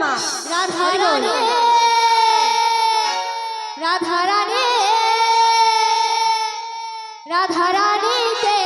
মা। রাধা রানী রাধা রানী রাধা রানীতে